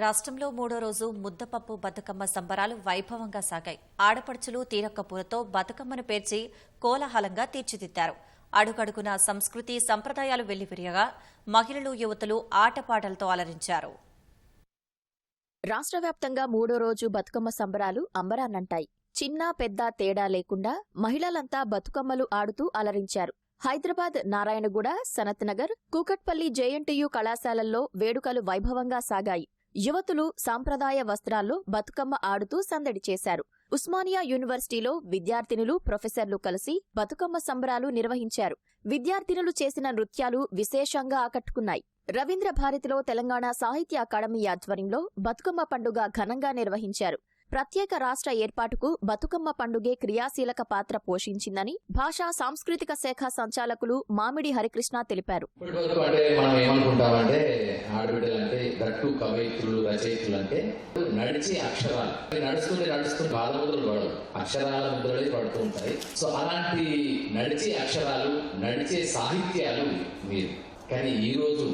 రాష్ట్రంలో మూడో రోజు ముద్దపప్పు బతుకమ్మ సంబరాలు వైభవంగా సాగాయి. ఆడపడుచులు తీరక్కపూలతో బతుకమ్మను పేర్చి కోలాహలంగా తీర్చిదిద్దారు. అడుగడుగున సంస్కృతి సంప్రదాయాలు వెల్లివిరియగా మహిళలు యువతులు ఆటపాటలతో అలరించారు. రాష్ట్ర వ్యాప్తంగా మూడో రోజు బతుకమ్మ సంబరాలు అంబరాన్నంటాయి. చిన్న పెద్ద తేడా లేకుండా మహిళలంతా బతుకమ్మలు ఆడుతూ అలరించారు. హైదరాబాద్ నారాయణగూడ సనత్నగర్ కూకట్పల్లి జేఎన్టీయూ కళాశాలల్లో వేడుకలు వైభవంగా సాగాయి. యువతులు సాంప్రదాయ వస్త్రాల్లో బతుకమ్మ ఆడుతూ సందడి చేశారు. ఉస్మానియా యూనివర్సిటీలో విద్యార్థినులు ప్రొఫెసర్లు కలిసి బతుకమ్మ సంబరాలు నిర్వహించారు. విద్యార్థినులు చేసిన నృత్యాలు విశేషంగా ఆకట్టుకున్నాయి. రవీంద్ర భారతిలో తెలంగాణ సాహిత్య అకాడమీ ఆధ్వర్యంలో బతుకమ్మ పండుగ ఘనంగా నిర్వహించారు. ప్రత్యేక రాష్ట్ర ఏర్పాటుకు బతుకమ్మ పండుగే క్రియాశీలక పాత్ర పోషించిందని భాషా సాంస్కృతిక శాఖ సంచాలకులు మామిడి హరికృష్ణ తెలిపారు. అక్షరాలు. అక్షరాల ముద్రలే పడుతూ ఉంటాయి. సో అలాంటి నడిచే అక్షరాలు నడిచే సాహిత్యాలు మీరు కానీ ఈ రోజు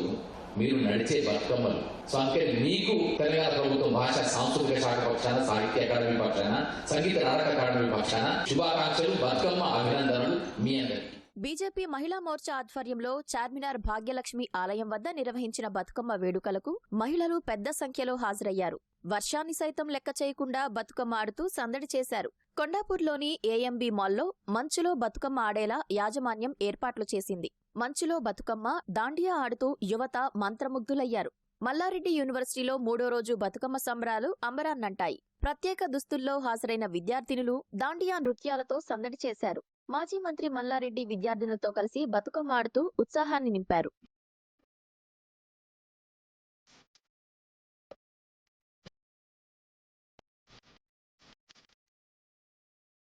మీరు నడిచే బతుకమ్మలు సో అందుకే మీకు తెలంగాణ ప్రభుత్వం భాష సాంస్కృతిక శాఖ పక్షాన సాహిత్య అకాడమీ పక్షాన సంగీత నాటక అకాడమీ పక్షాన శుభాకాంక్షలు బతుకమ్మ అభినందనలు మీ అందరికీ. బీజేపీ మహిళా మోర్చా ఆధ్వర్యంలో చార్మినార్ భాగ్యలక్ష్మి ఆలయం వద్ద నిర్వహించిన బతుకమ్మ వేడుకలకు మహిళలు పెద్ద సంఖ్యలో హాజరయ్యారు. వర్షాన్ని సైతం లెక్క చేయకుండా బతుకమ్మ ఆడుతూ సందడి చేశారు. కొండాపూర్లోని ఏఎంబీ మాల్లో మంచులో బతుకమ్మ ఆడేలా యాజమాన్యం ఏర్పాట్లు చేసింది. మంచులో బతుకమ్మ దాండియా ఆడుతూ యువత మంత్రముగ్ధులయ్యారు. మల్లారెడ్డి యూనివర్సిటీలో మూడో రోజు బతుకమ్మ సంబరాలు అంబరాన్నంటాయి. ప్రత్యేక దుస్తుల్లో హాజరైన విద్యార్థినులు దాండియా నృత్యాలతో సందడి చేశారు. మాజీ మంత్రి మల్లారెడ్డి విద్యార్థినులతో కలిసి బతుకమ్మ ఆడుతూ ఉత్సాహాన్ని నింపారు.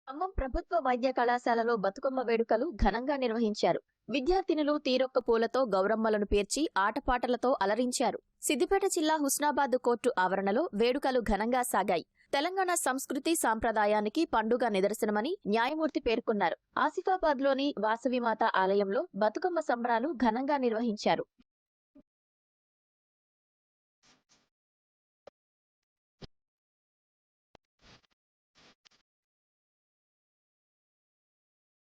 ఖమ్మం ప్రభుత్వ వైద్య కళాశాలలో బతుకమ్మ వేడుకలు ఘనంగా నిర్వహించారు. విద్యార్థినులు తీరొక్క పూలతో గౌరమ్మలను పేర్చి ఆటపాటలతో అలరించారు. సిద్దిపేట జిల్లా హుస్నాబాద్ కోర్టు ఆవరణలో వేడుకలు ఘనంగా సాగాయి. తెలంగాణ సంస్కృతి సాంప్రదాయానికి పండుగ నిదర్శనమని న్యాయమూర్తి పేర్కొన్నారు. ఆసిఫాబాద్లోని వాసవిమాత ఆలయంలో బతుకమ్మ సంబరాలు ఘనంగా నిర్వహించారు.